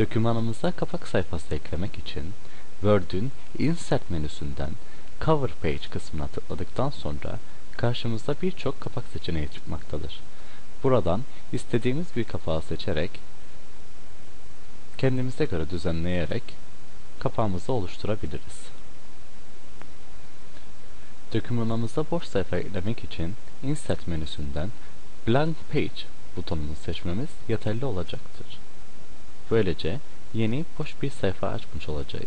Dokümanımıza kapak sayfası eklemek için Word'ün Insert menüsünden Cover Page kısmına tıkladıktan sonra karşımıza birçok kapak seçeneği çıkmaktadır. Buradan istediğimiz bir kapağı seçerek kendimize göre düzenleyerek kapağımızı oluşturabiliriz. Dokümanımıza boş sayfa eklemek için Insert menüsünden Blank Page butonunu seçmemiz yeterli olacaktır. Böylece yeni boş bir sayfa açmış olacağız.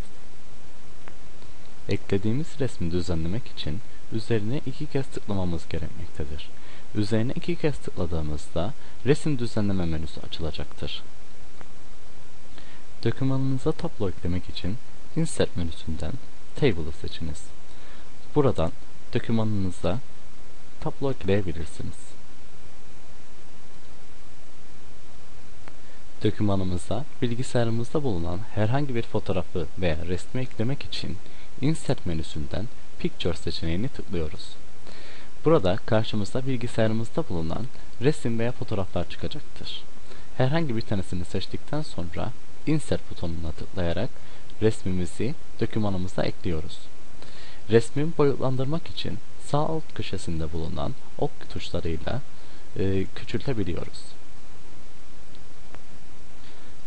Eklediğimiz resmi düzenlemek için üzerine iki kez tıklamamız gerekmektedir. Üzerine iki kez tıkladığımızda resim düzenleme menüsü açılacaktır. Dokümanınıza tablo eklemek için Insert menüsünden Table'ı seçiniz. Buradan dokümanınıza tablo ekleyebilirsiniz. Dokümanımıza bilgisayarımızda bulunan herhangi bir fotoğrafı veya resmi eklemek için Insert menüsünden Picture seçeneğini tıklıyoruz. Burada karşımızda bilgisayarımızda bulunan resim veya fotoğraflar çıkacaktır. Herhangi bir tanesini seçtikten sonra Insert butonuna tıklayarak resmimizi dokümanımıza ekliyoruz. Resmi boyutlandırmak için sağ alt köşesinde bulunan ok tuşlarıyla e, küçültebiliyoruz.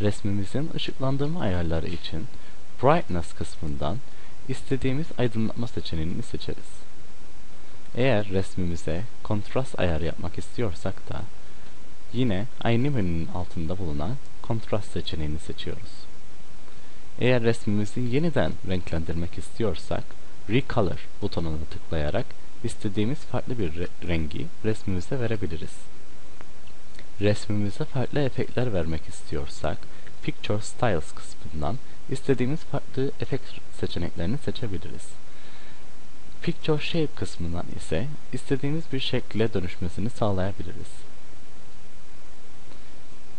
Resmimizin ışıklandırma ayarları için Brightness kısmından istediğimiz aydınlatma seçeneğini seçeriz. Eğer resmimize kontrast ayarı yapmak istiyorsak da yine aynı menünün altında bulunan kontrast seçeneğini seçiyoruz. Eğer resmimizi yeniden renklendirmek istiyorsak Recolor butonuna tıklayarak istediğimiz farklı bir re rengi resmimize verebiliriz. Resmimize farklı efektler vermek istiyorsak Picture Styles kısmından istediğimiz farklı efekt seçeneklerini seçebiliriz. Picture Shape kısmından ise istediğimiz bir şekle dönüşmesini sağlayabiliriz.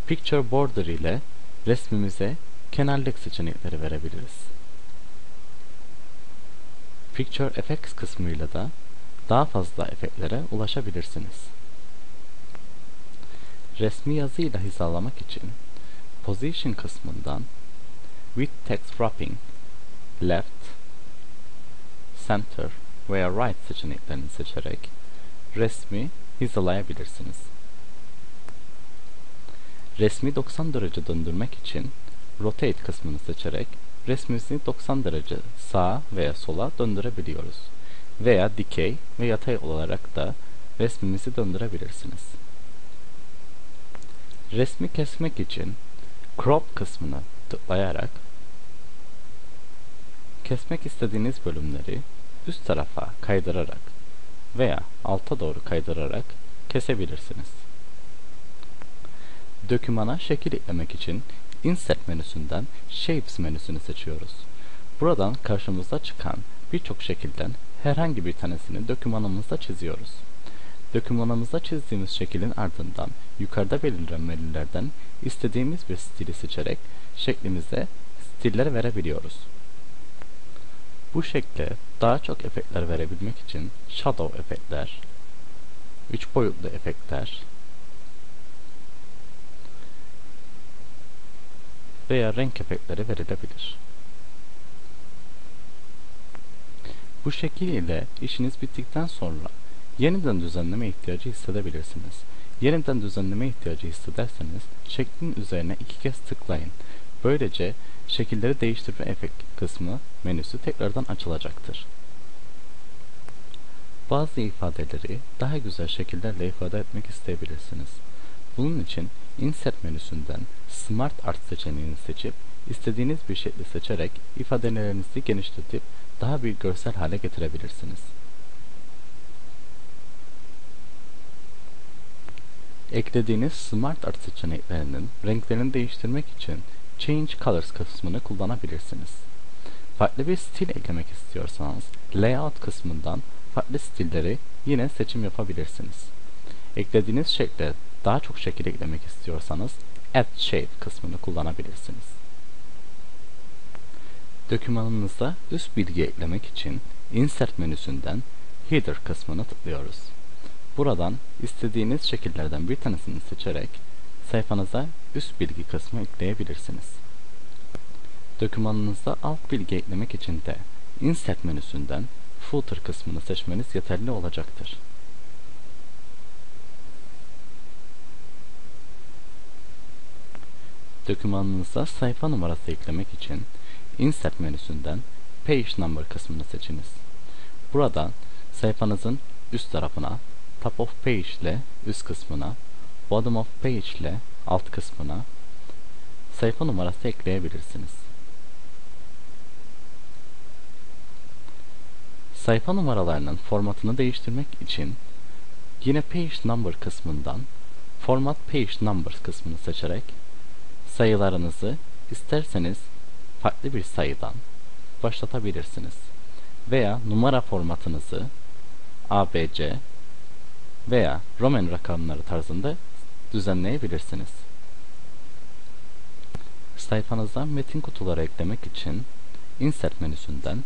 Picture Border ile resmimize kenarlık seçenekleri verebiliriz. Picture Effects kısmıyla da daha fazla efektlere ulaşabilirsiniz. Resmi yazıyla hizalamak için Position kısmından With Text Wrapping, Left, Center veya Right seçeneklerini seçerek resmi hizalayabilirsiniz. Resmi 90 derece döndürmek için Rotate kısmını seçerek resmimizi 90 derece sağa veya sola döndürebiliyoruz. Veya dikey ve yatay olarak da resmimizi döndürebilirsiniz. Resmi kesmek için Crop kısmını tıklayarak kesmek istediğiniz bölümleri üst tarafa kaydırarak veya alta doğru kaydırarak kesebilirsiniz. Dokümana şekil eklemek için Insert menüsünden Shapes menüsünü seçiyoruz. Buradan karşımıza çıkan birçok şekilden herhangi bir tanesini dokümanımızda çiziyoruz. Dokümanımızda çizdiğimiz şekilin ardından yukarıda belirlen menülerden istediğimiz bir stili seçerek şeklimize stiller verebiliyoruz. Bu şekle daha çok efektler verebilmek için Shadow efektler, 3 boyutlu efektler veya renk efektleri verilebilir. Bu şekil ile işiniz bittikten sonra yeniden düzenleme ihtiyacı hissedebilirsiniz. Yeniden düzenleme ihtiyacı hissederseniz şeklin üzerine iki kez tıklayın. Böylece şekilleri değiştirme efekt kısmı menüsü tekrardan açılacaktır. Bazı ifadeleri daha güzel şekillerle ifade etmek isteyebilirsiniz. Bunun için Insert menüsünden Smart Art seçeneğini seçip istediğiniz bir şekli seçerek ifadelerinizi genişletip daha bir görsel hale getirebilirsiniz. Eklediğiniz Smart Art seçeneklerinin renklerini değiştirmek için Change Colors kısmını kullanabilirsiniz. Farklı bir stil eklemek istiyorsanız Layout kısmından farklı stilleri yine seçim yapabilirsiniz. Eklediğiniz şekle daha çok şekil eklemek istiyorsanız Add Shape kısmını kullanabilirsiniz. Dokümanınıza üst bilgi eklemek için Insert menüsünden Header kısmını tıklıyoruz. Buradan istediğiniz şekillerden bir tanesini seçerek sayfanıza üst bilgi kısmı ekleyebilirsiniz. Dokümanınıza alt bilgi eklemek için de Insert menüsünden Footer kısmını seçmeniz yeterli olacaktır. Dokümanınıza sayfa numarası eklemek için Insert menüsünden Page Number kısmını seçiniz. Buradan sayfanızın üst tarafına, Top of Page ile üst kısmına, Bottom of Page ile alt kısmına sayfa numarası ekleyebilirsiniz. Sayfa numaralarının formatını değiştirmek için yine Page Number kısmından Format Page Numbers kısmını seçerek sayılarınızı isterseniz farklı bir sayıdan başlatabilirsiniz. Veya numara formatınızı ABC veya Roman rakamları tarzında düzenleyebilirsiniz. Sayfanıza metin kutuları eklemek için Insert menüsünden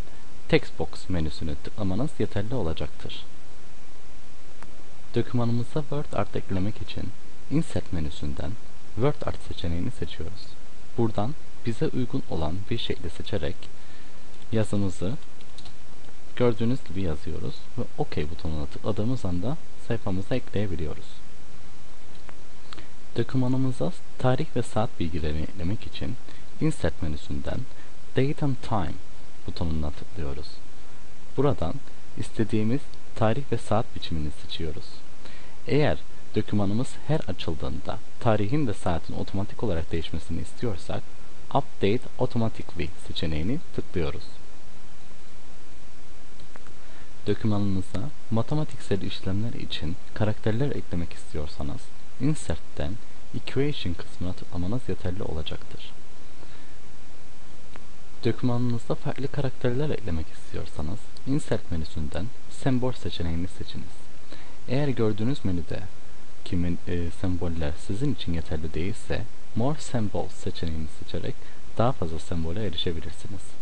Textbox menüsünü tıklamanız yeterli olacaktır. Dokümanımıza Word Art eklemek için Insert menüsünden Word Art seçeneğini seçiyoruz. Buradan bize uygun olan bir şekli seçerek yazımızı gördüğünüz gibi yazıyoruz ve OK butonuna tıkladığımız anda sayfamıza ekleyebiliyoruz. Dokümanımıza tarih ve saat bilgilerini eklemek için Insert menüsünden Date and Time butonuna tıklıyoruz. Buradan istediğimiz tarih ve saat biçimini seçiyoruz. Eğer dokümanımız her açıldığında tarihin ve saatin otomatik olarak değişmesini istiyorsak Update Automatically seçeneğini tıklıyoruz. Dokümanınıza matematiksel işlemler için karakterler eklemek istiyorsanız Insert'ten Equation kısmına tıklamanız yeterli olacaktır. Dokümanınızda farklı karakterler eklemek istiyorsanız Insert menüsünden Symbol seçeneğini seçiniz. Eğer gördüğünüz menüde kimin e, semboller sizin için yeterli değilse More Symbols seçeneğini seçerek daha fazla sembole erişebilirsiniz.